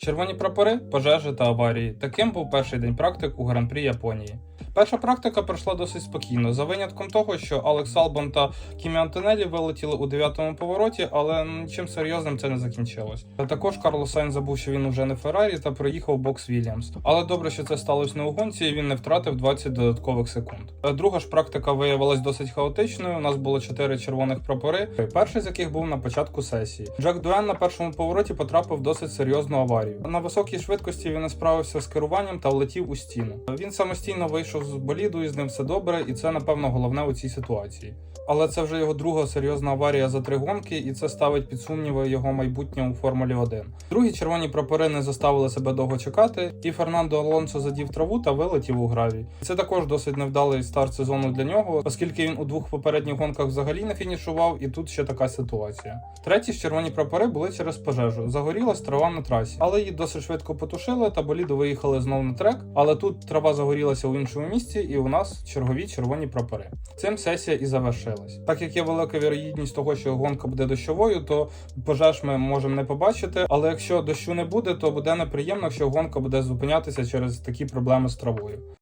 Червоні прапори, пожежі та аварії. Таким був перший день практик у гран-прі Японії. Перша практика пройшла досить спокійно, за винятком того, що Алекс Албан та Кімі Антонелі вилетіли у дев'ятому повороті, але нічим серйозним це не закінчилось. Також Карлос Сайн забув, що він уже не Феррарі та проїхав бокс Вільямс. Але добре, що це сталося не у гонці, і він не втратив 20 додаткових секунд. Е, Друга ж практика виявилась досить хаотичною. У нас було 4 червоних прапори, перший з яких був на початку сесії. Джек Дуен на першому повороті потрапив досить серйозну аварію. На високій швидкості він не справився з керуванням та влетів у стіну. Він самостійно вийшов з боліду, і з ним все добре, і це напевно головне у цій ситуації. Але це вже його друга серйозна аварія за три гонки, і це ставить під сумніви його майбутнє у Формулі 1. Другі червоні прапори не заставили себе довго чекати, і Фернандо Алонсо задів траву та вилетів у гравій. Це також досить невдалий старт сезону для нього, оскільки він у двох попередніх гонках взагалі не фінішував, і тут ще така ситуація. Треті ж червоні прапори були через пожежу. Загорілась трава на трасі, але її досить швидко потушили, та боліди виїхали знов на трек. Але тут трава загорілася у іншому місці, і у нас чергові червоні прапори. Цим сесія і завершилась. Так як є велика вірогідність того, що гонка буде дощовою, то пожеж ми можемо не побачити. Але якщо дощу не буде, то буде неприємно, якщо гонка буде зупинятися через такі проблеми з травою.